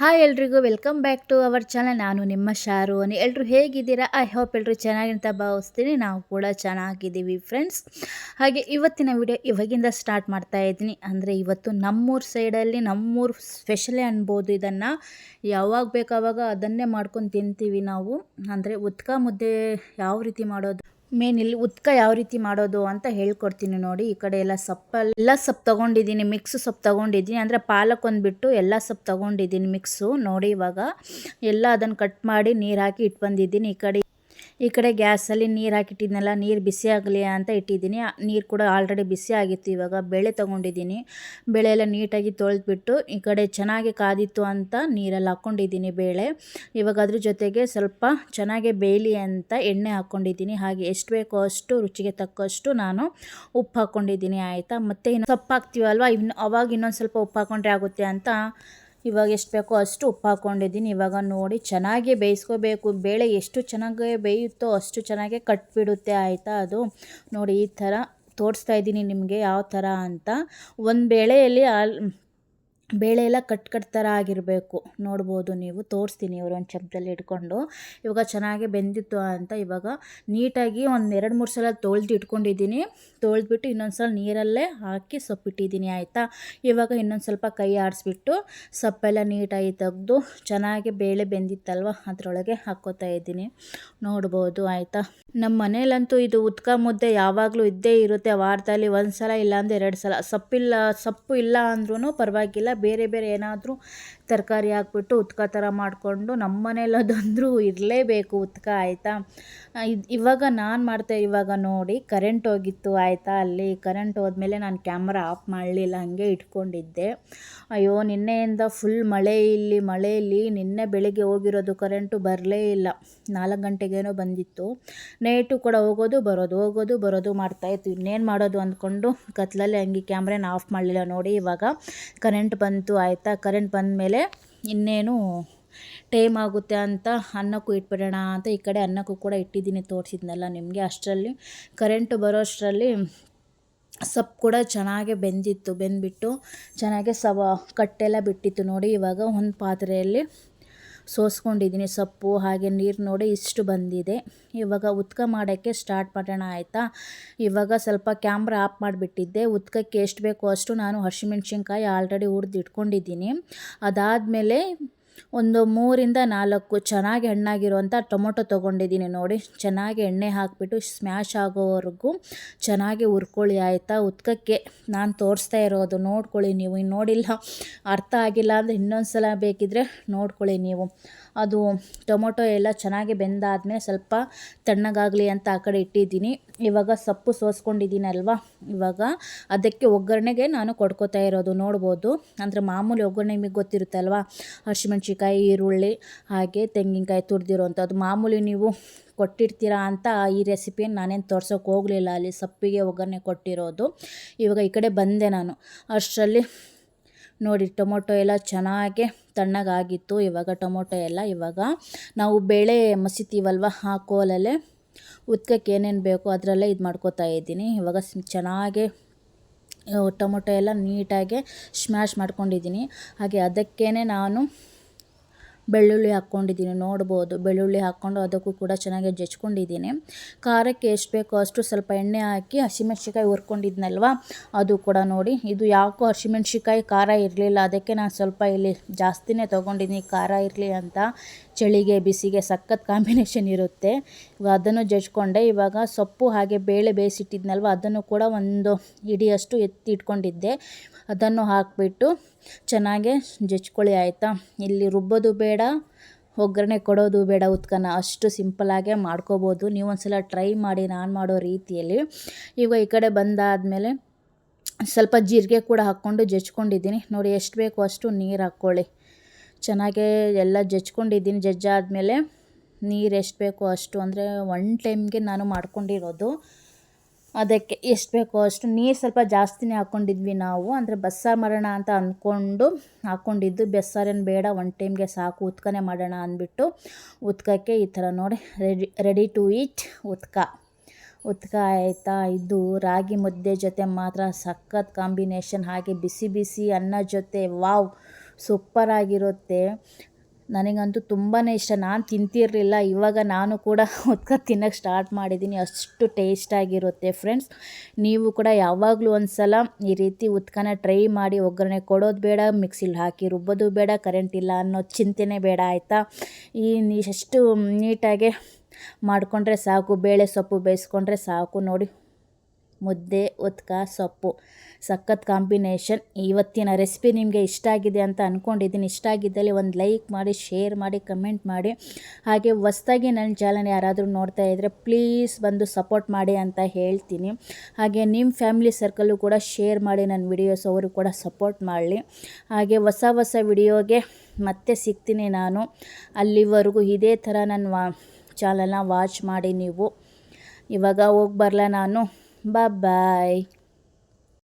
Hi ಎಲ್ರಿಗೂ, welcome back to our channel. ನಾನು ನಿಮ್ಮ ಶಾರುವನಿ ಎಲ್ಲರೂ ಹೇಗಿದ್ದೀರಾ? ಐ ಹೋಪ್ ಎಲ್ಲರೂ ಚೆನ್ನಾಗಿಂತ ಭಾವಿಸ್ತೀನಿ. ನಾವು ಕೂಡ ಚೆನ್ನಾಗಿದ್ದೀವಿ ಫ್ರೆಂಡ್ಸ್. ಹಾಗೆ ಇವತ್ತಿನ ವಿಡಿಯೋ ಇವಾಗಿಂದ ಸ್ಟಾರ್ಟ್ ಮಾಡ್ತಾ ಇದ್ದೀನಿ. ಅಂದರೆ ಇವತ್ತು ನಮ್ಮೂರ ಸೈಡಲ್ಲಿ, ನಮ್ಮೂರು ಸ್ಪೆಷಲೇ ಅನ್ಬೋದು ಇದನ್ನು. ಯಾವಾಗ ಬೇಕಾವಾಗ ಅದನ್ನೇ ಮಾಡ್ಕೊಂಡು ತಿಂತೀವಿ ನಾವು. ಅಂದರೆ ಉತ್ಕ ಮುದ್ದೆ ಯಾವ ರೀತಿ ಮಾಡೋದು? ಮೇನ್ ಇಲ್ಲಿ ಉತ್ಕ ಯಾವ ರೀತಿ ಮಾಡೋದು ಅಂತ ಹೇಳ್ಕೊಡ್ತೀನಿ ನೋಡಿ. ಈ ಕಡೆ ಎಲ್ಲ ಸೊಪ್ಪಲ್ಲಿ ಎಲ್ಲ ಸೊಪ್ಪು ತೊಗೊಂಡಿದ್ದೀನಿ ಮಿಕ್ಸ್ ಸೊಪ್ಪು ತೊಗೊಂಡಿದ್ದೀನಿ. ಅಂದರೆ ಪಾಲಕ್ ಒಂದ್ಬಿಟ್ಟು ಎಲ್ಲ ಸೊಪ್ಪು ತೊಗೊಂಡಿದ್ದೀನಿ ಮಿಕ್ಸು ನೋಡಿ ಇವಾಗ ಎಲ್ಲ ಅದನ್ನು ಕಟ್ ಮಾಡಿ ನೀರು ಹಾಕಿ ಇಟ್ಟು ಬಂದಿದ್ದೀನಿ ಈ ಕಡೆ. ಈ ಕಡೆ ಗ್ಯಾಸಲ್ಲಿ ನೀರು ಹಾಕಿಟ್ಟಿದ್ನಲ್ಲ, ನೀರು ಬಿಸಿ ಆಗಲಿ ಅಂತ ಇಟ್ಟಿದ್ದೀನಿ. ನೀರು ಕೂಡ ಆಲ್ರೆಡಿ ಬಿಸಿ ಆಗಿತ್ತು ಇವಾಗ. ಬೇಳೆ ತೊಗೊಂಡಿದ್ದೀನಿ. ಬೇಳೆ ಎಲ್ಲ ನೀಟಾಗಿ ತೊಳೆದ್ಬಿಟ್ಟು ಈ ಕಡೆ ಚೆನ್ನಾಗಿ ಕಾದಿತ್ತು ಅಂತ ನೀರಲ್ಲಿ ಹಾಕ್ಕೊಂಡಿದ್ದೀನಿ ಬೇಳೆ. ಇವಾಗ ಅದ್ರ ಜೊತೆಗೆ ಸ್ವಲ್ಪ ಚೆನ್ನಾಗಿ ಬೇಯಲಿ ಅಂತ ಎಣ್ಣೆ ಹಾಕ್ಕೊಂಡಿದ್ದೀನಿ ಹಾಗೆ ಎಷ್ಟು ಬೇಕೋ ಅಷ್ಟು, ರುಚಿಗೆ ತಕ್ಕಷ್ಟು ನಾನು ಉಪ್ಪು ಹಾಕ್ಕೊಂಡಿದ್ದೀನಿ ಆಯಿತಾ? ಮತ್ತು ಇನ್ನು ಸೊಪ್ಪು ಹಾಕ್ತೀವಲ್ವ ಇನ್ನು, ಅವಾಗ ಇನ್ನೊಂದು ಸ್ವಲ್ಪ ಉಪ್ಪು ಹಾಕ್ಕೊಂಡ್ರೆ ಆಗುತ್ತೆ ಅಂತ ಇವಾಗ ಎಷ್ಟು ಬೇಕೋ ಅಷ್ಟು ಉಪ್ಪು ಹಾಕ್ಕೊಂಡಿದ್ದೀನಿ ಇವಾಗ ನೋಡಿ ಚೆನ್ನಾಗಿ ಬೇಯಿಸ್ಕೋಬೇಕು. ಬೇಳೆ ಎಷ್ಟು ಚೆನ್ನಾಗಿ ಬೇಯುತ್ತೋ ಅಷ್ಟು ಚೆನ್ನಾಗೆ ಕಟ್ಬಿಡುತ್ತೆ ಆಯಿತಾ ಅದು? ನೋಡಿ ಈ ಥರ ತೋರಿಸ್ತಾ ಇದ್ದೀನಿ ನಿಮಗೆ ಯಾವ ಥರ ಅಂತ. ಒಂದು ಬೇಳೆಯಲ್ಲಿ ಆಲ್ ಬೇಳೆ ಎಲ್ಲ ಕಟ್ ಕಟ್ ಥರ ಆಗಿರಬೇಕು. ನೋಡ್ಬೋದು ನೀವು. ತೋರಿಸ್ತೀನಿ ಇವರು ಒಂದು ಚಮಚದಲ್ಲಿ ಇಟ್ಕೊಂಡು. ಇವಾಗ ಚೆನ್ನಾಗಿ ಬೆಂದಿತ್ತು ಅಂತ ಇವಾಗ ನೀಟಾಗಿ ಒಂದು ಎರಡು ಮೂರು ಸಲ ತೊಳೆದು ಇಟ್ಕೊಂಡಿದ್ದೀನಿ. ತೊಳೆದ್ಬಿಟ್ಟು ಇನ್ನೊಂದು ಸಲ ನೀರಲ್ಲೇ ಹಾಕಿ ಸೊಪ್ಪಿಟ್ಟಿದ್ದೀನಿ, ಆಯಿತಾ? ಇವಾಗ ಇನ್ನೊಂದು ಸ್ವಲ್ಪ ಕೈ ಆಡಿಸ್ಬಿಟ್ಟು ಸೊಪ್ಪೆಲ್ಲ ನೀಟಾಗಿ ತೆಗೆದು ಚೆನ್ನಾಗಿ ಬೇಳೆ ಬೆಂದಿತ್ತಲ್ವ? ಅದರೊಳಗೆ ಹಾಕೋತಾ ಇದ್ದೀನಿ. ನೋಡ್ಬೋದು, ಆಯಿತಾ? ನಮ್ಮ ಮನೇಲಂತೂ ಇದು ಉತ್ಕ ಮುದ್ದೆ ಯಾವಾಗಲೂ ಇದ್ದೇ ಇರುತ್ತೆ. ವಾರದಲ್ಲಿ ಒಂದು ಸಲ ಇಲ್ಲಾಂದ್ರೆ ಎರಡು ಸಲ. ಸೊಪ್ಪಿಲ್ಲ, ಸೊಪ್ಪು ಇಲ್ಲ ಅಂದ್ರೂ ಪರವಾಗಿಲ್ಲ. ಬೇರೆ ಬೇರೆ ಏನಾದರೂ ತರಕಾರಿ ಹಾಕ್ಬಿಟ್ಟು ಉತ್ಕ ಥರ ಮಾಡಿಕೊಂಡು ನಮ್ಮ ಮನೇಲಿ ಅದಂದರೂ ಇರಲೇಬೇಕು ಉತ್ಕ, ಆಯಿತಾ? ಇದು ಇವಾಗ ನಾನು ಮಾಡ್ತೆ ಇವಾಗ ನೋಡಿ ಕರೆಂಟ್ ಹೋಗಿತ್ತು, ಆಯಿತಾ? ಅಲ್ಲಿ ಕರೆಂಟ್ ಹೋದ್ಮೇಲೆ ನಾನು ಕ್ಯಾಮ್ರಾ ಆಫ್ ಮಾಡಲಿಲ್ಲ, ಹಾಗೆ ಇಟ್ಕೊಂಡಿದ್ದೆ. ಅಯ್ಯೋ, ನಿನ್ನೆಯಿಂದ ಫುಲ್ ಮಳೆ ಇಲ್ಲಿ ಮಳೆಯಲ್ಲಿ ನಿನ್ನೆ ಬೆಳಿಗ್ಗೆ ಹೋಗಿರೋದು ಕರೆಂಟು ಬರಲೇ ಇಲ್ಲ. ನಾಲ್ಕು ಗಂಟೆಗೇನೋ ಬಂದಿತ್ತು. ನೈಟು ಕೂಡ ಹೋಗೋದು, ಬರೋದು ಹೋಗೋದು, ಬರೋದು ಮಾಡ್ತಾಯಿತ್ತು ಇನ್ನೇನು ಮಾಡೋದು ಅಂದ್ಕೊಂಡು ಕತ್ಲಲ್ಲಿ ಹಂಗೆ ಕ್ಯಾಮ್ರಾನ ಆಫ್ ಮಾಡಲಿಲ್ಲ ನೋಡಿ, ಇವಾಗ ಕರೆಂಟ್ ಬಂತು, ಆಯಿತಾ? ಕರೆಂಟ್ ಬಂದ ಮೇಲೆ ಇನ್ನೇನು ಟೈಮ್ ಆಗುತ್ತೆ ಅಂತ ಅನ್ನಕ್ಕೂ ಇಟ್ಬಿಡೋಣ ಅಂತ ಈ ಕಡೆ ಅನ್ನಕ್ಕೂ ಕೂಡ ಇಟ್ಟಿದ್ದೀನಿ, ತೋರಿಸಿದ್ನಲ್ಲ ನಿಮಗೆ. ಅಷ್ಟರಲ್ಲಿ ಕರೆಂಟು ಬರೋ ಅಷ್ಟರಲ್ಲಿ ಸೊಪ್ಪು ಕೂಡ ಚೆನ್ನಾಗೆ ಬೆಂದಿತ್ತು, ಬೆಂದ್ಬಿಟ್ಟು ಚೆನ್ನಾಗೆ ಸವ ಕಟ್ಟೆಲ್ಲ ಬಿಟ್ಟಿತ್ತು ನೋಡಿ ಇವಾಗ ಒಂದು ಪಾತ್ರೆಯಲ್ಲಿ. ಸೋಸ್ಕೊಂಡಿದ್ದೀನಿ. ಸೊಪ್ಪು, ಹಾಗೆ ನೀರು ನೋಡಿ ಇಷ್ಟು ಬಂದಿದೆ. ಇವಾಗ ಉತ್ಕ ಮಾಡೋಕ್ಕೆ ಸ್ಟಾರ್ಟ್ ಮಾಡೋಣ ಆಯಿತಾ? ಇವಾಗ ಸ್ವಲ್ಪ ಕ್ಯಾಮ್ರಾ ಆಫ್ ಮಾಡಿಬಿಟ್ಟಿದ್ದೆ. ಉತ್ಕಕ್ಕೆ ಎಷ್ಟು ಬೇಕೋ ಅಷ್ಟು ನಾನು ಹಸಿಮೆಣ್ಸಿನ್ಕಾಯಿ ಆಲ್ರೆಡಿ ಹುರಿದು ಇಟ್ಕೊಂಡಿದ್ದೀನಿ ಅದಾದಮೇಲೆ ಒಂದು ಮೂರಿಂದ ನಾಲ್ಕು ಚೆನ್ನಾಗಿ ಹಣ್ಣಾಗಿರುವಂಥ ಟೊಮೊಟೊ ತೊಗೊಂಡಿದ್ದೀನಿ ನೋಡಿ. ಚೆನ್ನಾಗಿ ಎಣ್ಣೆ ಹಾಕಿಬಿಟ್ಟು ಸ್ಮ್ಯಾಶ್ ಆಗೋವರೆಗೂ ಚೆನ್ನಾಗಿ ಹುರ್ಕೊಳ್ಳಿ ಆಯಿತಾ? ಉತ್ಕಕ್ಕೆ ನಾನು ತೋರಿಸ್ತಾ ಇರೋದು ನೋಡ್ಕೊಳ್ಳಿ ನೀವು. ಇನ್ನು ನೋಡಿಲ್ಲ, ಅರ್ಥ ಆಗಿಲ್ಲ ಅಂದರೆ ಇನ್ನೊಂದು ಸಲ ಬೇಕಿದ್ದರೆ ನೋಡ್ಕೊಳ್ಳಿ ನೀವು. ಅದು ಟೊಮೊಟೊ ಎಲ್ಲ ಚೆನ್ನಾಗಿ ಬೆಂದಾದ್ಮೇಲೆ ಸ್ವಲ್ಪ ತಣ್ಣಗಾಗಲಿ ಅಂತ ಆ ಕಡೆ ಇಟ್ಟಿದ್ದೀನಿ. ಇವಾಗ ಸೊಪ್ಪು ಸೋಸ್ಕೊಂಡಿದ್ದೀನಲ್ವ? ಇವಾಗ ಅದಕ್ಕೆ ಒಗ್ಗರಣೆಗೆ ನಾನು ಕೊಡ್ಕೋತಾ ಇರೋದು, ನೋಡ್ಬೋದು. ಅಂದರೆ ಮಾಮೂಲಿ ಒಗ್ಗರಣೆ ನಿಮಗೆ ಗೊತ್ತಿರುತ್ತಲ್ವ? ಹಸಿಮೆಣ್ಸಿಕಾಯಿ ಈರುಳ್ಳಿ, ಹಾಗೆ ತೆಂಗಿನಕಾಯಿ ತುರಿದಿರೋವಂಥದ್ದು ಮಾಮೂಲಿ ನೀವು ಕೊಟ್ಟಿರ್ತೀರಾ ಅಂತ ಈ ರೆಸಿಪಿಯನ್ನು ನಾನೇನು ತೋರ್ಸೋಕೆ ಹೋಗಲಿಲ್ಲ ಅಲ್ಲಿ ಸೊಪ್ಪಿಗೆ ಒಗ್ಗರಣೆ ಕೊಟ್ಟಿರೋದು. ಇವಾಗ ಈ ಕಡೆ ಬಂದೆ ನಾನು. ಅಷ್ಟರಲ್ಲಿ ನೋಡಿ, ಟೊಮೊಟೊ ಎಲ್ಲ ಚೆನ್ನಾಗೆ ತಣ್ಣಗಾಗಿತ್ತು. ಇವಾಗ ಟೊಮೊಟೊ ಎಲ್ಲ ಇವಾಗ ನಾವು ಬೇಳೆ ಮಸಿತೀವಲ್ವ ಆ ಕೋಲಲ್ಲೇ? ಉತ್ಕಕ್ಕೆ ಏನೇನು ಬೇಕೋ ಅದರಲ್ಲೇ ಇದು ಮಾಡ್ಕೋತಾ ಇದ್ದೀನಿ. ಇವಾಗ ಚೆನ್ನಾಗೆ ಟೊಮೊಟೊ ಎಲ್ಲ ನೀಟಾಗಿ ಸ್ಮ್ಯಾಶ್ ಮಾಡ್ಕೊಂಡಿದ್ದೀನಿ. ಹಾಗೆ ಅದಕ್ಕೇ ನಾನು ಬೆಳ್ಳುಳ್ಳಿ ಹಾಕ್ಕೊಂಡಿದ್ದೀನಿ, ನೋಡ್ಬೋದು. ಬೆಳ್ಳುಳ್ಳಿ ಹಾಕ್ಕೊಂಡು ಅದಕ್ಕೂ ಕೂಡ ಚೆನ್ನಾಗಿ ಜಜ್ಕೊಂಡಿದ್ದೀನಿ. ಖಾರಕ್ಕೆ ಎಷ್ಟು ಬೇಕೋ ಅಷ್ಟು ಸ್ವಲ್ಪ ಎಣ್ಣೆ ಹಾಕಿ ಹಸಿಮೆಣ್ಸಿಕಾಯಿ ಹುರ್ಕೊಂಡಿದ್ನಲ್ವ, ಅದು ಕೂಡ ನೋಡಿ. ಇದು ಯಾಕೋ ಹಸಿಮೆಣ್ಸಿಕಾಯಿ ಖಾರ ಇರಲಿಲ್ಲ, ಅದಕ್ಕೆ ನಾನು ಸ್ವಲ್ಪ ಇಲ್ಲಿ ಜಾಸ್ತಿನೇ ತೊಗೊಂಡಿದ್ದೀನಿ, ಖಾರ ಇರಲಿ ಅಂತ. ಚಳಿಗೆ, ಬಿಸಿಗೆ ಸಖತ್ ಕಾಂಬಿನೇಷನ್ ಇರುತ್ತೆ. ಇವಾಗ ಅದನ್ನು ಜಜ್ಕೊಂಡೆ, ಇವಾಗ ಸೊಪ್ಪು ಹಾಗೆ ಬೇಳೆ ಬೇಯಿಸಿಟ್ಟಿದ್ನಲ್ವ, ಅದನ್ನು ಕೂಡ ಒಂದು ಇಡಿಯಷ್ಟು ಎತ್ತಿ ಇಟ್ಕೊಂಡಿದ್ದೆ ಅದನ್ನು ಹಾಕಿಬಿಟ್ಟು ಚೆನ್ನಾಗೆ ಜಜ್ಕೊಳ್ಳಿ, ಆಯಿತಾ? ಇಲ್ಲಿ ರುಬ್ಬೋದು ಬೇಡ, ಒಗ್ಗರಣೆ ಕೊಡೋದು ಬೇಡ ಉತ್ಕನ. ಅಷ್ಟು ಸಿಂಪಲಾಗೆ ಮಾಡ್ಕೋಬೋದು. ನೀವು ಒಂದು ಟ್ರೈ ಮಾಡಿ, ನಾನು ಮಾಡೋ ರೀತಿಯಲ್ಲಿ. ಈಗ ಈ ಕಡೆ ಬಂದಾದಮೇಲೆ ಸ್ವಲ್ಪ ಜೀರಿಗೆ ಕೂಡ ಹಾಕ್ಕೊಂಡು ಜಜ್ಕೊಂಡಿದ್ದೀನಿ. ನೋಡಿ, ಎಷ್ಟು ಬೇಕೋ ಅಷ್ಟು ನೀರು ಹಾಕ್ಕೊಳ್ಳಿ. ಚೆನ್ನಾಗೇ ಎಲ್ಲ ಜಜ್ಕೊಂಡಿದ್ದೀನಿ. ಜಜ್ಜಾದಮೇಲೆ ನೀರು ಎಷ್ಟು ಬೇಕೋ ಅಷ್ಟು, ಅಂದರೆ ಒನ್ ಟೈಮ್ಗೆ ನಾನು ಮಾಡ್ಕೊಂಡಿರೋದು ಅದಕ್ಕೆ ಎಷ್ಟು ಬೇಕೋ ಅಷ್ಟು. ನೀರು ಸ್ವಲ್ಪ ಜಾಸ್ತಿನೇ ಹಾಕ್ಕೊಂಡಿದ್ವಿ ನಾವು, ಅಂದರೆ ಬಸ್ಸಾರು ಮಾಡೋಣ ಅಂತ ಅಂದ್ಕೊಂಡು ಹಾಕ್ಕೊಂಡಿದ್ದು ಬೆಸ್ಸಾರೇನು ಬೇಡ ಒನ್ ಟೈಮ್ಗೆ ಸಾಕು, ಉತ್ಕನೇ ಮಾಡೋಣ ಅಂದ್ಬಿಟ್ಟು ಉತ್ಕಕ್ಕೆ ಈ ಥರ ನೋಡಿ, ರೆಡಿ ರೆಡಿ ಟು ಈಟ್ ಉತ್ಕ. ಉತ್ಕ ಆಯಿತಾ? ಇದು ರಾಗಿ ಮುದ್ದೆ ಜೊತೆ ಮಾತ್ರ, ಸಖತ್ ಕಾಂಬಿನೇಷನ್ ಹಾಗೆ ಬಿಸಿ ಬಿಸಿ ಅನ್ನ ಜೊತೆ, ವಾವ್! ಸೂಪರಾಗಿರುತ್ತೆ ನನಗಂತೂ ತುಂಬಾ ಇಷ್ಟ. ನಾನು ತಿಂತಿರಲಿಲ್ಲ, ಇವಾಗ ನಾನು ಕೂಡ ಉತ್ಕ ತಿನ್ನೋಕ್ಕೆ ಸ್ಟಾರ್ಟ್ ಮಾಡಿದ್ದೀನಿ ಅಷ್ಟು ಟೇಸ್ಟಾಗಿರುತ್ತೆ ಫ್ರೆಂಡ್ಸ್. ನೀವು ಕೂಡ ಯಾವಾಗಲೂ ಒಂದು ಸಲ ಈ ರೀತಿ ಉತ್ಕನ ಟ್ರೈ ಮಾಡಿ ಒಗ್ಗರಣೆ ಕೊಡೋದು ಬೇಡ, ಮಿಕ್ಸಿಲಿ ಹಾಕಿ ರುಬ್ಬೋದು ಬೇಡ, ಕರೆಂಟ್ ಇಲ್ಲ ಅನ್ನೋ ಚಿಂತೆನೇ ಬೇಡ, ಆಯಿತಾ? ಈ ಎಷ್ಟು ನೀಟಾಗೆ ಮಾಡಿಕೊಂಡ್ರೆ ಸಾಕು, ಬೇಳೆ ಸೊಪ್ಪು ಬೇಯಿಸ್ಕೊಂಡ್ರೆ ಸಾಕು. ನೋಡಿ ಮುದ್ದೆ ಉತ್ಕ ಸೊಪ್ಪು. ಸಖತ್ ಕಾಂಬಿನೇಷನ್. ಇವತ್ತಿನ ರೆಸಿಪಿ ನಿಮಗೆ ಇಷ್ಟ ಆಗಿದೆ ಅಂತ ಅಂದ್ಕೊಂಡಿದ್ದೀನಿ ಇಷ್ಟ ಆಗಿದ್ದಲ್ಲಿ ಒಂದು ಲೈಕ್ ಮಾಡಿ, ಶೇರ್ ಮಾಡಿ, ಕಮೆಂಟ್ ಮಾಡಿ. ಹಾಗೆ ಹೊಸ್ದಾಗಿ ನನ್ನ ಚಾನಲ್ ಯಾರಾದರೂ ನೋಡ್ತಾ ಇದ್ದರೆ ಪ್ಲೀಸ್ ಬಂದು ಸಪೋರ್ಟ್ ಮಾಡಿ ಅಂತ ಹೇಳ್ತೀನಿ. ಹಾಗೆ ನಿಮ್ಮ ಫ್ಯಾಮಿಲಿ ಸರ್ಕಲ್ಲು ಕೂಡ ಶೇರ್ ಮಾಡಿ ನನ್ನ ವಿಡಿಯೋಸ್, ಅವರು ಕೂಡ ಸಪೋರ್ಟ್ ಮಾಡಲಿ. ಹಾಗೆ ಹೊಸ ಹೊಸ ವಿಡಿಯೋಗೆ ಮತ್ತೆ ಸಿಗ್ತೀನಿ ನಾನು. ಅಲ್ಲಿವರೆಗೂ ಇದೇ ಥರ ನನ್ನ ವಾ, ಚಾನಲ್ನ ವಾಚ್ ಮಾಡಿ ನೀವು. ಇವಾಗ ಹೋಗಿ ಬರಲ ನಾನು? Bye-bye.